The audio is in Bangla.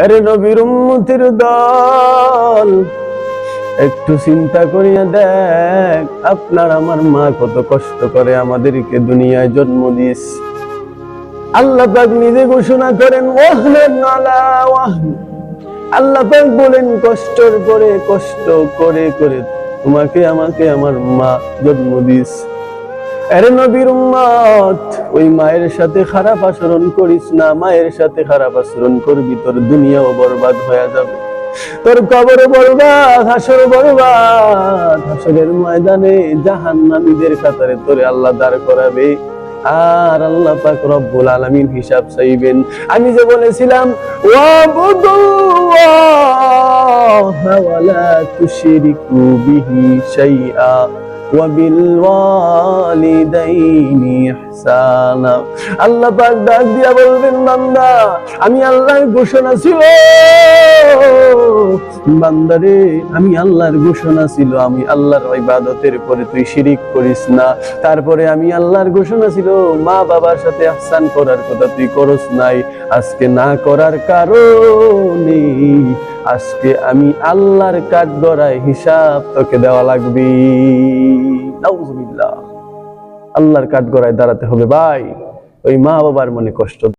আরে নবীর উম্মতির দল, একটু চিন্তা করিয়া দেখ, আপনার আমার মা কত কষ্ট করে আমাদেরকে দুনিয়ায় জন্ম দিয়েছে। আল্লাহ পাক নিজে ঘোষণা করেন আলা ওয়াহন আল্লাহ পাক বলেন, কষ্টের পরে কষ্ট করে করে তোমাকে, আমাকে আমার মা জন্ম দিয়েছে। আরে নবীর উম্মত, ওই মায়ের সাথে খারাপ আচরণ করিস না, মায়ের সাথে খারাপ আচরণ করবি, তোর দুনিয়াও হয়ে যাবে। তোর কবর হাসর হাসরের ময়দানে জাহান্নামীদের কাতারে তোরে আল্লাহ দাঁড় করাবে। আর আল্লাহ পাক রব্বুল আলামিন হিসাব চাইবেন। আমি যে বলেছিলাম, ওয়াবুদুল্লাহ ওয়ালা তুশরিকু বিহি শাইআ وبالوالدين إحسانا আল্লাহ পাক ডাক দিয়া বলবেন বান্দা আমি আল্লাহর ঘোষণা ছিল বান্দারে আমি আল্লাহর ঘোষণা ছিল আমি আল্লাহর ইবাদতের পরে তুই শিরিক করিস না তারপরে আমি আল্লাহর ঘোষণা ছিল মা বাবার সাথে আহসান করার কথা তুই করস নাই আজকে না করার কারণে আজকে আমি আল্লাহর কাঠ গড়ায় হিসাব তোকে দেওয়া লাগবে। আল্লাহর কাঠ গড়ায় দাঁড়াতে হবে ভাই। ওই মা বাবার মনে কষ্ট